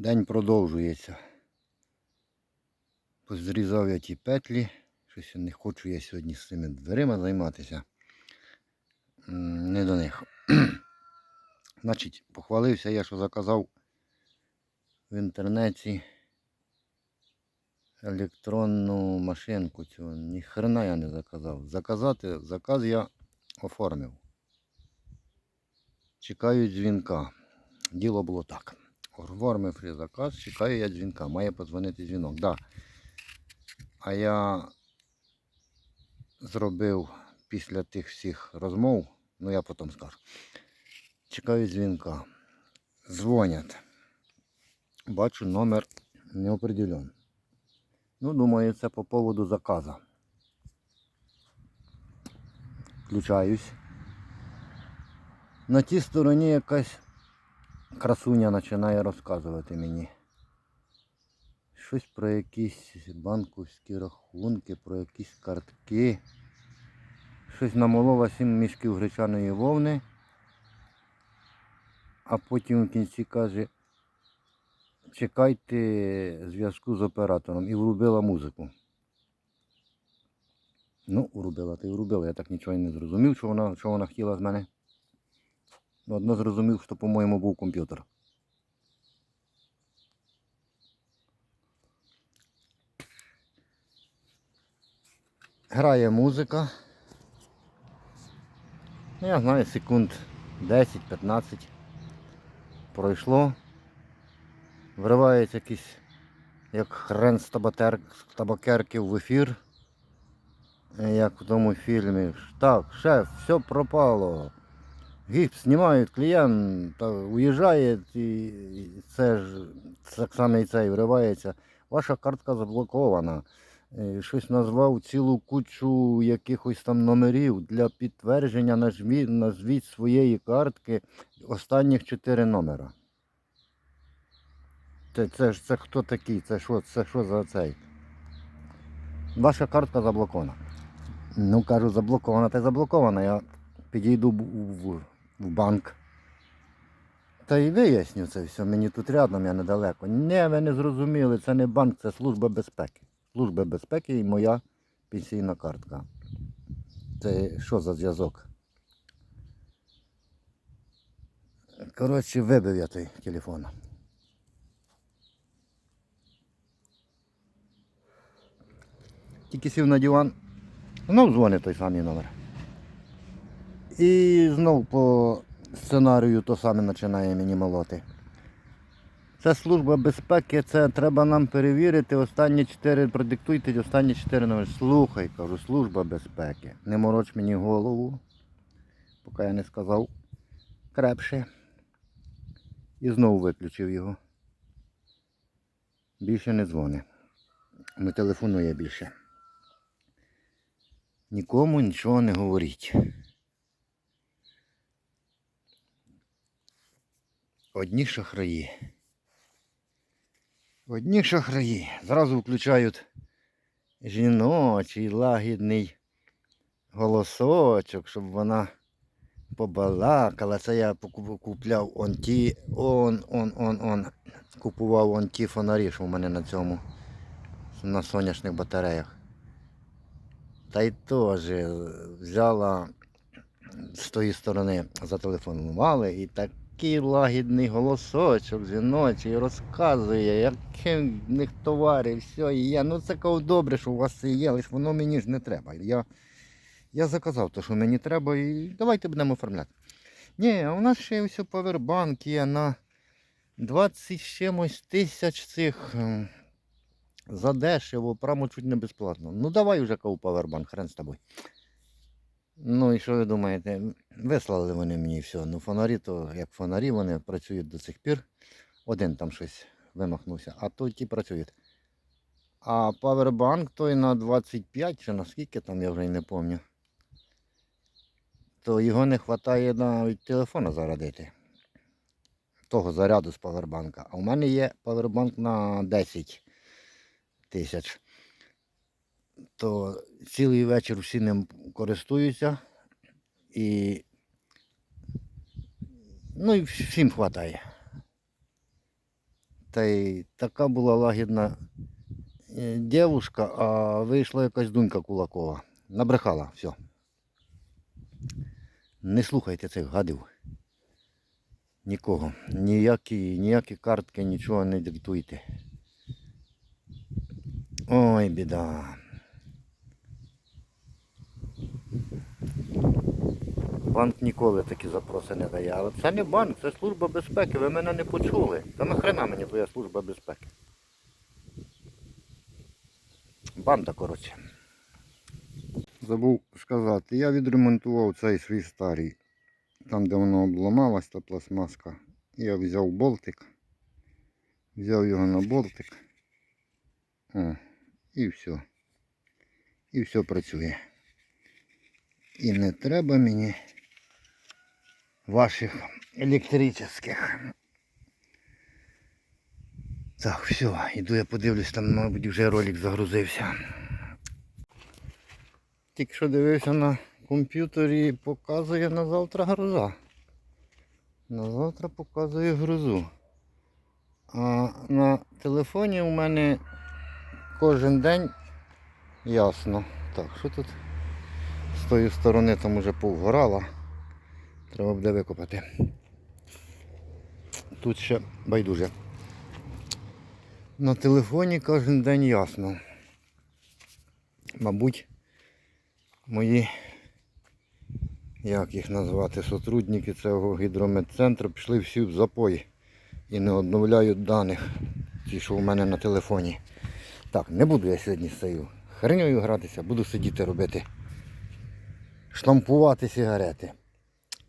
День продовжується. Позрізав я ті петлі. Щось не хочу я сьогодні з цими дверима займатися. Не до них. Значить, похвалився я, що заказав в інтернеті електронну машинку цю. Ні хрена я не заказав. Заказати, заказ я оформив. Чекаю дзвінка. Діло було так. Оформив заказ, чекаю я дзвінка. Має подзвонити дзвінок. Да. А я зробив після тих всіх розмов, ну я потім скажу. Чекаю дзвінка. Дзвонять. Бачу номер не определен. Ну, думаю, це по поводу заказа. Включаюсь. На тій стороні якась красуня починає розказувати мені. Щось про якісь банківські рахунки, про якісь картки. Щось намолола сім мішків гречаної вовни. А потім в кінці каже, чекайте зв'язку з оператором і врубила музику. Ну, врубила, ти врубила. Я так нічого не зрозумів, що вона, що вона хотіла з мене. Ну, Одно зрозумів, що, по-моєму, був комп'ютер. Грає музика. Ну, я знаю, секунд 10-15 пройшло. Вривається якийсь, як хрен з табакерки в ефір. Е, Як в тому фільмі. Так, шеф, все пропало. Гіпс знімають, клієнт та уїжджає, і це ж так само і це і вривається. Ваша картка заблокована. Е, Щось назвав цілу кучу якихось там номерів для підтвердження нажмі- назвіть своєї картки останніх чотири номера. Це, це ж це хто такий? Це що, це що за цей? Ваша картка заблокована. Ну, кажу, заблокована, та заблокована. Я підійду в, в, банк. Та й виясню це все. Мені тут рядом, я недалеко. Не, ви не зрозуміли, це не банк, це служба безпеки. Служба безпеки і моя пенсійна картка. Це що за зв'язок? Коротше, вибив я той телефон. Тільки сів на диван, знов дзвонить той самий номер. І знов по сценарію то саме починає мені молоти. Це служба безпеки, це треба нам перевірити. Останні чотири, продиктуйте останні чотири номери. Слухай, кажу, служба безпеки. Не мороч мені голову, поки я не сказав крепше. І знову виключив його. Більше не дзвони. Не телефонує більше. Нікому нічого не говоріть. Одні шахраї. Одні шахраї. Зразу включають жіночий лагідний голосочок, щоб вона побалакала. Це я купляв он ті, он, он, он, он. Купував он ті фонарі, що в мене на цьому, на сонячних батареях. Та й теж взяла з тої сторони, зателефонували і такий лагідний голосочок жіночий розказує, яким в них товари, все є. Ну це кажу, добре, що у вас це є, лише воно мені ж не треба. Я, я заказав те, що мені треба, і давайте будемо оформляти. Ні, а у нас ще ось повербанк є на 20 з чимось тисяч цих. ем, задешево, прямо чуть не безплатно. Ну давай вже каву павербанк, хрен з тобою. Ну і що ви думаєте? Вислали вони мені все. Ну фонарі, то як фонарі, вони працюють до цих пір. Один там щось вимахнувся, а то ті працюють. А павербанк той на 25 чи на скільки там, я вже й не пам'ятаю. То його не вистачає навіть телефона зарядити. Того заряду з павербанка. А у мене є павербанк на 10 тисяч. То цілий вечір всі ним користуються і ну і всім вистачає. та й така була лагідна е, дівушка, а вийшла якась дунька Кулакова. Набрехала, все. Не слухайте цих гадів. Нікого. Ніякі, ніякі картки, нічого не диктуйте. Ой, біда. Банк ніколи такі запроси не дає. Але це не банк, це служба безпеки. Ви мене не почули. Та нахрена мені твоя служба безпеки? Банда, коротше. Забув сказати, я відремонтував цей свій старий. Там, де воно обламалась, та пластмаска. Я взяв болтик. Взяв його на болтик. О, і все. І все працює. І не треба мені ваших електричних. Так, все, іду я подивлюсь, там, мабуть, вже ролик загрузився. Тільки що дивився на комп'ютері, показує на завтра гроза. На завтра показує грозу. А на телефоні у мене кожен день ясно. Так, що тут? Тої сторони там уже повгорало. Треба буде викопати. Тут ще байдуже. На телефоні кожен день ясно. Мабуть, мої, як їх назвати, сотрудники цього гідрометцентру пішли всі в запой і не обновляють даних, ті, що у мене на телефоні. Так, не буду я сьогодні з цією хернею гратися, буду сидіти робити, штампувати сигарети.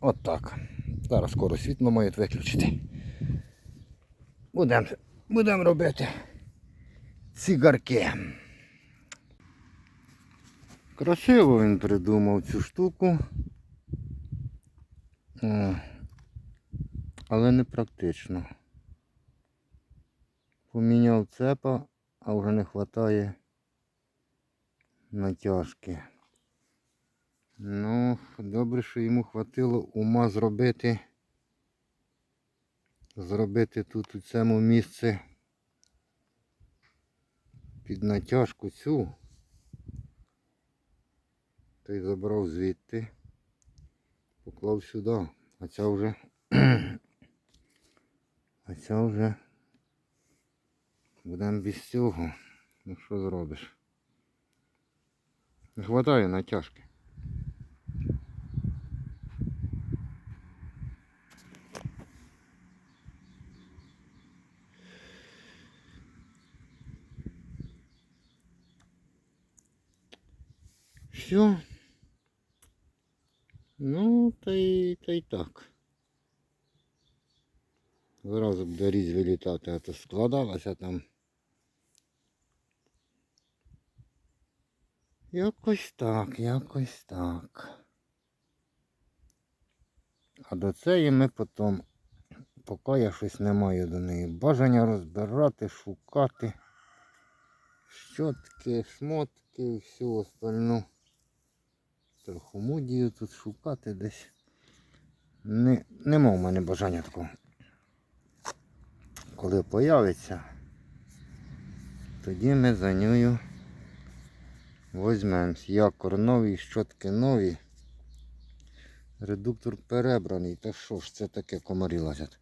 От так. Зараз скоро світло мають виключити. Будемо будем робити цигарки. Красиво він придумав цю штуку. Але не практично. Поміняв цепа, а вже не вистачає натяжки. Ну, добре, що йому хватило ума зробити. Зробити тут у цьому місці під натяжку цю. Та й забрав звідти. Поклав сюди. А ця вже. А ця вже будемо без цього. Ну що зробиш? Не хватає натяжки. Все. Ну, та й, та й так. Зразу буде різь вилітати, а то складалося там. Якось так, якось так. А до цієї ми потім, поки я щось не маю до неї бажання розбирати, шукати. Щотки, шмотки і всю остальну трохомудію тут шукати десь. Не, нема в мене бажання такого. Коли появиться, тоді ми за нею візьмемось. Якор новий, щотки нові. Редуктор перебраний. Та що ж це таке комарі лазять.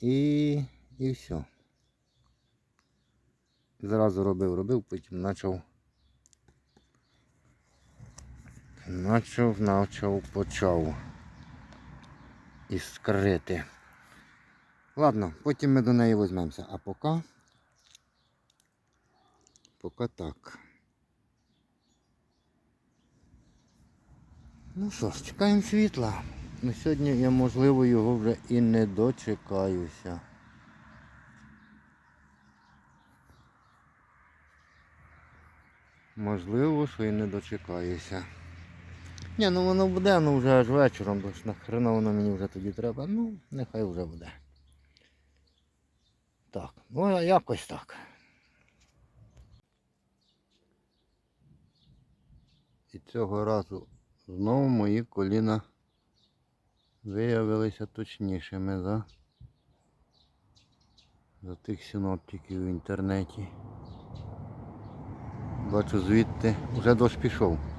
І, і все. Зразу робив, робив, потім почав. Почав, почав, почав. Іскрити. Ладно, потім ми до неї візьмемося. А поки. Поки так. Ну що ж, чекаємо світла. Ну сьогодні я можливо його вже і не дочекаюся. Можливо, що і не дочекаюся. Ні, ну воно буде, ну вже аж вечором, бо ж нахрена воно мені вже тоді треба. Ну, нехай вже буде. Так, ну якось так. І цього разу знову мої коліна виявилися точнішими за за тих синоптиків в інтернеті. Бачу звідти вже дощ пішов.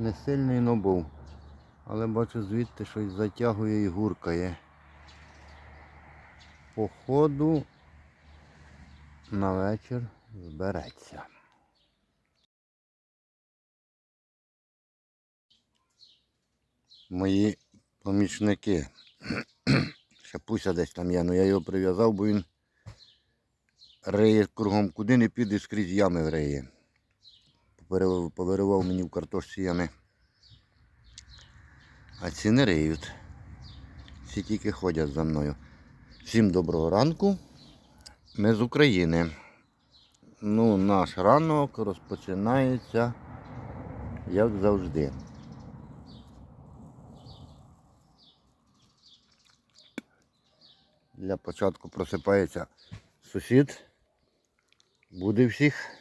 Не сильний, но був. Але бачу звідти щось затягує і гуркає. Походу на вечір збереться. Мої помічники. Ще пуся десь там є, але я його прив'язав, бо він риє кругом куди не піде, скрізь ями риє. Повиривав мені в картошці ями. А ці не риють. Ці тільки ходять за мною. Всім доброго ранку. Ми з України. Ну, наш ранок розпочинається, як завжди. Для початку просипається сусід. Буде всіх.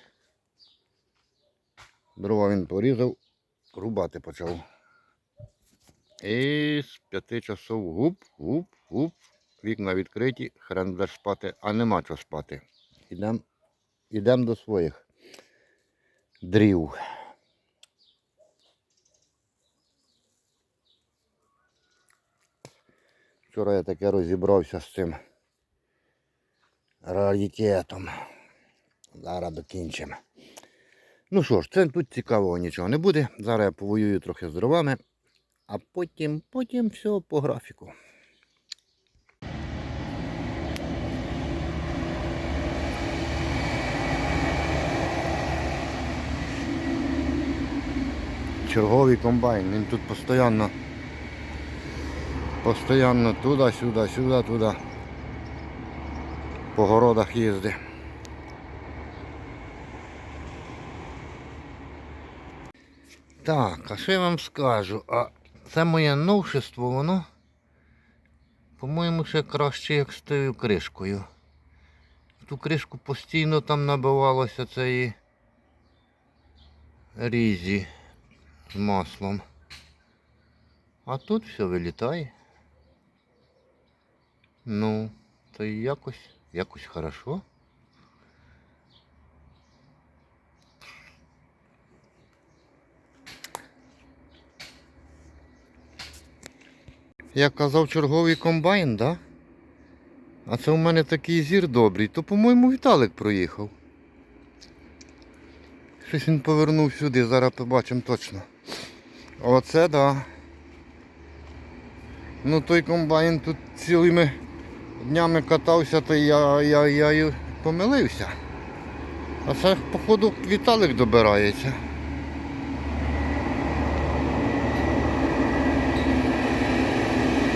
Дрова він порізав, рубати почав. І з п'яти часов гуп, гуп, гуп. Вікна відкриті, хрен будеш спати, а нема чого спати. Ідемо ідем до своїх дрів. Вчора я таке розібрався з цим раритетом. Зараз докінчимо. Ну що ж, це тут цікавого нічого не буде. Зараз я повоюю трохи з дровами, а потім, потім все по графіку. Черговий комбайн, він тут постійно, постійно туди, сюди, сюди, туди. По городах їздить. Так, а що я вам скажу? А це моє новшество, воно, по-моєму, ще краще, як з тою кришкою. Ту кришку постійно там набивалося цієї різі з маслом. А тут все вилітає. Ну, то якось, якось хорошо. Як казав черговий комбайн, да? А це у мене такий зір добрий, то, по-моєму, Віталик проїхав. Щось він повернув сюди, зараз побачимо точно. Оце да. Ну той комбайн тут цілими днями катався, то я, я, я і помилився. А це, походу, Віталик добирається.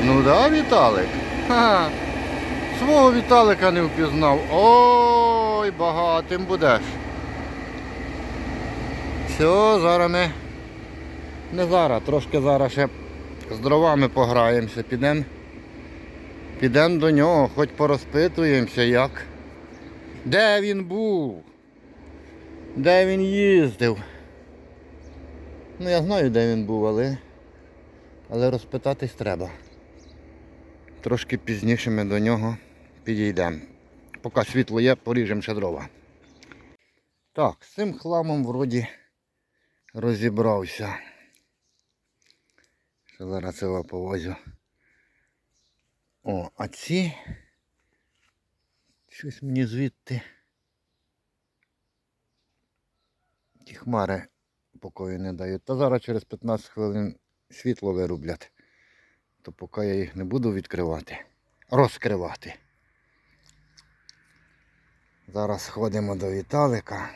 Ну да, Віталик. Ха. Свого Віталика не впізнав. Ой, багатим будеш. Все, зараз ми. Не зараз, трошки зараз ще з дровами пограємося, підемо. Підемо до нього, хоч порозпитуємося як. Де він був? Де він їздив? Ну я знаю, де він був, але, але розпитатись треба. Трошки пізніше ми до нього підійдемо. Поки світло є, поріжемо ще дрова. Так, з цим хламом вроді розібрався. Ще зараз це повозю. О, а ці щось мені звідти. Ті хмари покою не дають. Та зараз через 15 хвилин світло вирублять. То поки я їх не буду відкривати, розкривати. Зараз сходимо до Віталика,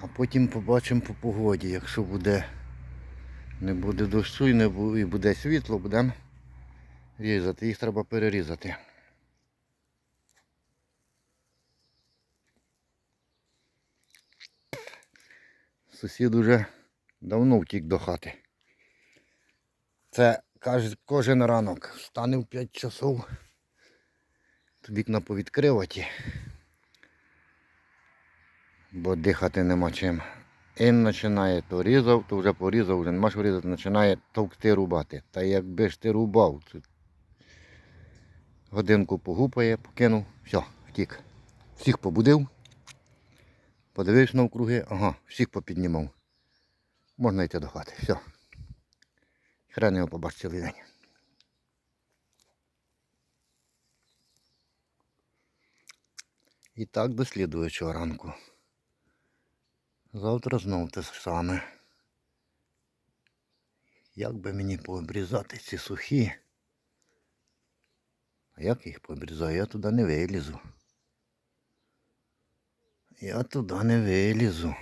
а потім побачимо по погоді, якщо буде не буде дощу і не буде, і буде світло, будемо різати. Їх треба перерізати. Сусід уже давно втік до хати. Це каже, кожен ранок встане в 5 часов. То вікна повідкриваті. Бо дихати нема чим. Він починає то різав, то вже порізав, вже нема що різати, починає товкти рубати. Та якби ж ти рубав, то Годинку погупає, покинув, все, втік. Всіх побудив. Подивився навкруги, ага, всіх попіднімав. Можна йти до хати. Все. Хрен його побачив цілий день. І так до слідуючого ранку. Завтра знов те саме. Як би мені пообрізати ці сухі? А як їх пообрізаю? Я туди не вилізу. Я туди не вилізу.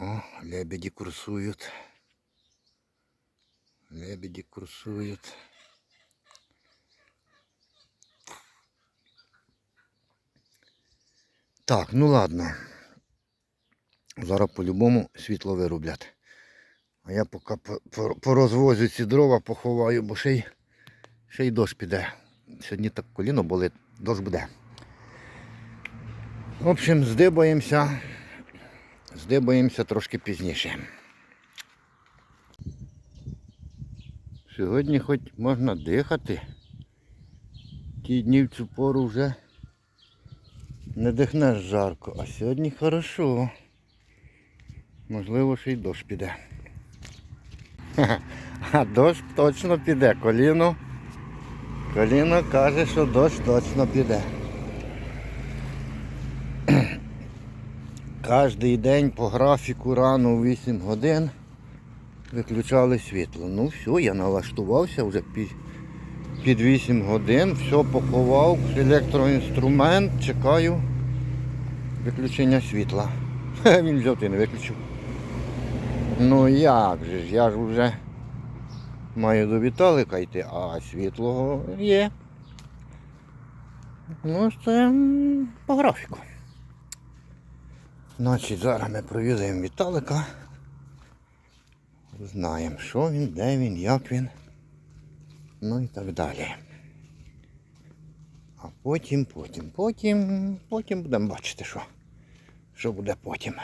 О, лебеді курсують. Лебеді курсують. Так, ну ладно. Зараз по-любому світло вирублять. А я поки по- по- порозвозю ці дрова, поховаю, бо ще й, ще й дощ піде. Сьогодні так коліно болить, дощ буде. В общем, здибаємося. Здибаємося трошки пізніше. Сьогодні хоч можна дихати. Ті дні в цю пору вже не дихнеш жарко, а сьогодні хорошо. Можливо, ще й дощ піде. А дощ точно піде. Коліно. Коліно каже, що дощ точно піде. Кожний день по графіку рано у 8 годин виключали світло. Ну все, я налаштувався вже під, під 8 годин, все поховав, електроінструмент, чекаю виключення світла. Він взяв і не виключив. Ну як же ж, я ж вже маю до Віталика йти, а світло є. Ну, це по графіку. Значить, зараз ми провідаємо Віталика. Знаємо, що він, де він, як він. Ну і так далі. А потім, потім, потім, потім будемо бачити, що, що буде потім.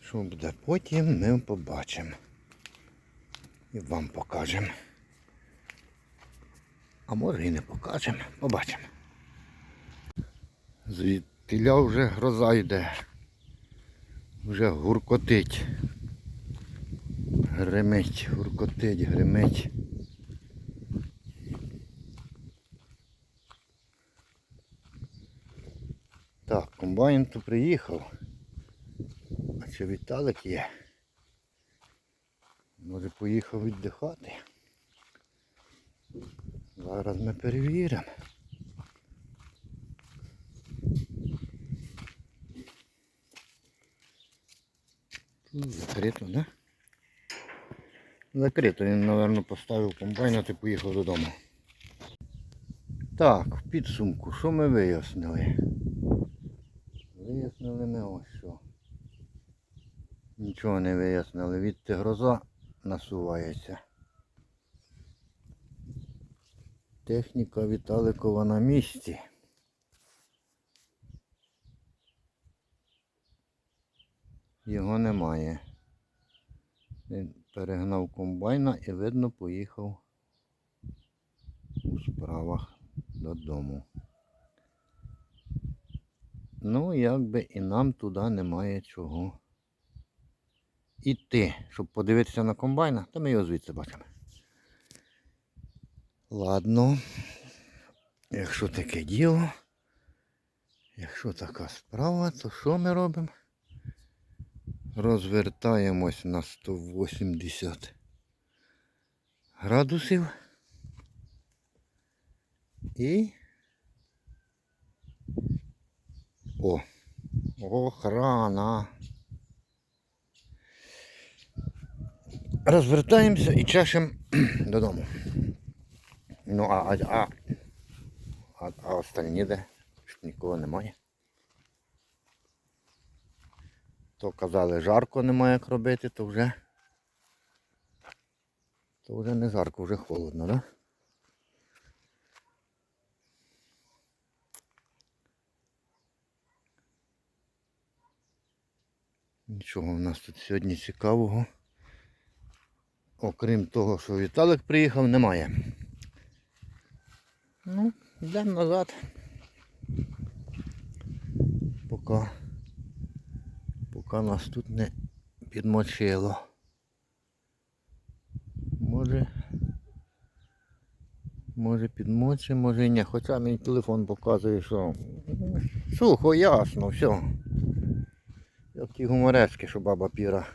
Що буде потім, ми побачимо. І вам покажемо. А може і не покажемо. Побачимо. Звідтиля вже гроза йде. Вже гуркотить. Гремить, гуркотить, гремить. Так, комбайн то приїхав. А чи Віталик є? Може поїхав віддихати. Зараз ми перевіримо. Закрито, да? Закрито. Він, мабуть, поставив комбайн, ти поїхав додому. Так, в підсумку, що ми вияснили? Вияснили ми ось що. Нічого не вияснили. Відти гроза насувається. Техніка Віталикова на місці. Його немає. Він перегнав комбайна і видно поїхав у справах додому. Ну, якби і нам туди немає чого іти, щоб подивитися на комбайна, то ми його звідси бачимо. Ладно, якщо таке діло, якщо така справа, то що ми робимо? Розвертаємось на 180 градусів і о, охрана. Розвертаємося і чешемо додому. Ну, а, а, а, а, остальні де? Ж Нікого немає. То казали, жарко немає як робити, то вже. То вже не жарко, вже холодно, так? Да? Нічого в нас тут сьогодні цікавого окрім того, що Віталик приїхав, немає. Ну, йдемо назад. Поки, поки нас тут не підмочило. Може. Може підмочи, може і ні. Хоча мій телефон показує, що сухо, ясно, все. Як ті гуморецькі, що баба Піра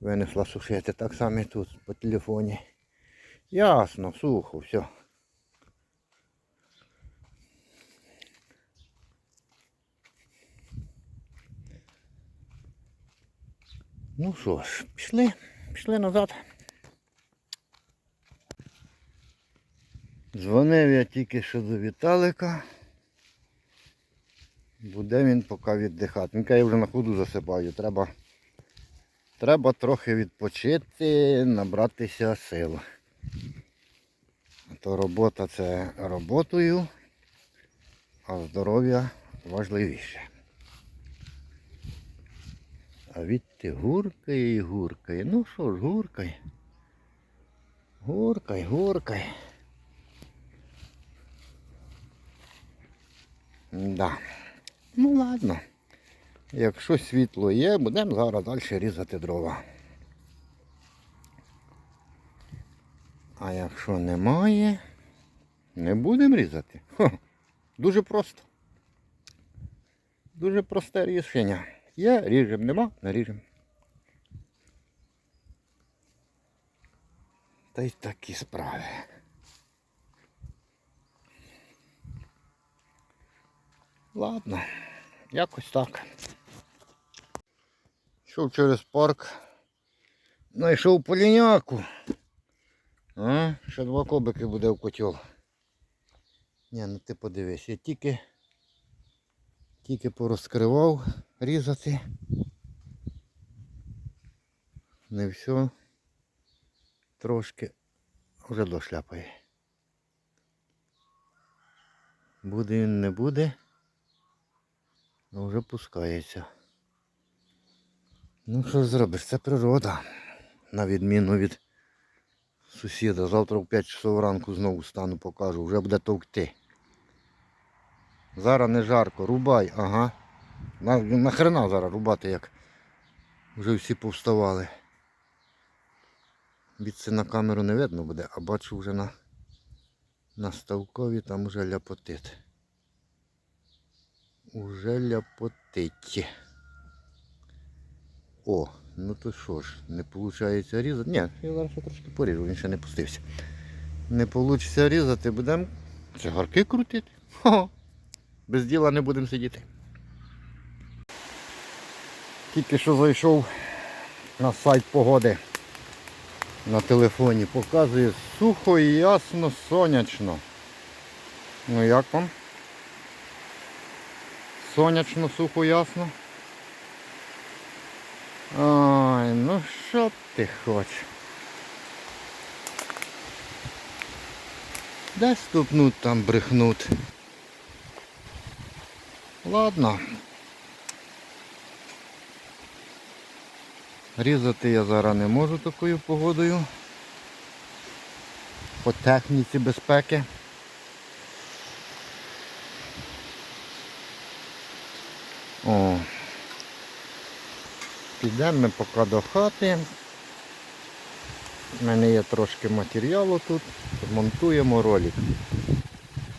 винесла сушити. Так само і тут по телефоні. Ясно, сухо, все. Ну що ж, пішли, пішли назад. Дзвонив я тільки що до Віталика. Буде він поки віддихати. Він я вже на ходу засипаю. Треба, треба трохи відпочити, набратися сил. А То робота це роботою, а здоров'я важливіше. А відти гуркає і гуркає. Ну що ж, гуркай. Гуркай, гуркай. Да. Ну ладно. Якщо світло є, будемо зараз далі різати дрова. А якщо немає, не будемо різати. Хо, дуже просто. Дуже просте рішення. Є, ріжемо, нема, не ріжемо. Та й такі справи. Ладно, якось так. Йшов через парк. Знайшов поліняку. А, ще два кобики буде в котел. Ні, ну ти подивись, я тільки, тільки порозкривав різати. Не все. Трошки вже дошляпає. Буде він, не буде. Ну вже пускається. Ну що зробиш, це природа. На відміну від сусіда. Завтра в 5 часов ранку знову стану покажу, вже буде товкти. Зараз не жарко, рубай, ага. На, нахрена зараз рубати, як вже всі повставали. Від на камеру не видно буде, а бачу вже на, на ставкові там вже ляпотить. Уже ляпотить. О, ну то що ж, не виходить різати. Ні, я зараз трошки поріжу, він ще не пустився. Не вийде різати, будемо цигарки крутити. Хо. Без діла не будемо сидіти. Тільки що зайшов на сайт погоди на телефоні. Показує сухо і ясно, сонячно. Ну як вам? Сонячно, сухо, ясно. Ой, ну що ти хочеш? Де ступнуть там брехнуть. Ладно. Різати я зараз не можу такою погодою. По техніці безпеки. О. Підемо ми поки до хати. У мене є трошки матеріалу тут. Монтуємо ролик.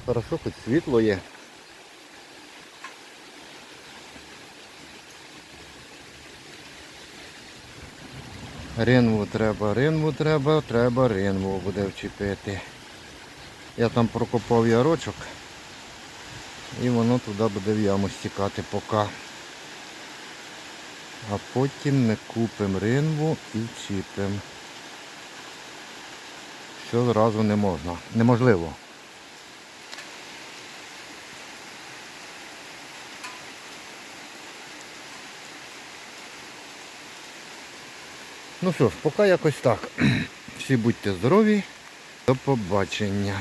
Хорошо, хоч світло є. Ринву треба, ринву треба, треба ринву буде вчепити. Я там прокопав ярочок і воно туди буде в яму стікати поки. А потім ми купимо ринву і вчіпимо. Все зразу не можна. Неможливо. Ну що ж, поки якось так. Всі будьте здорові. До побачення.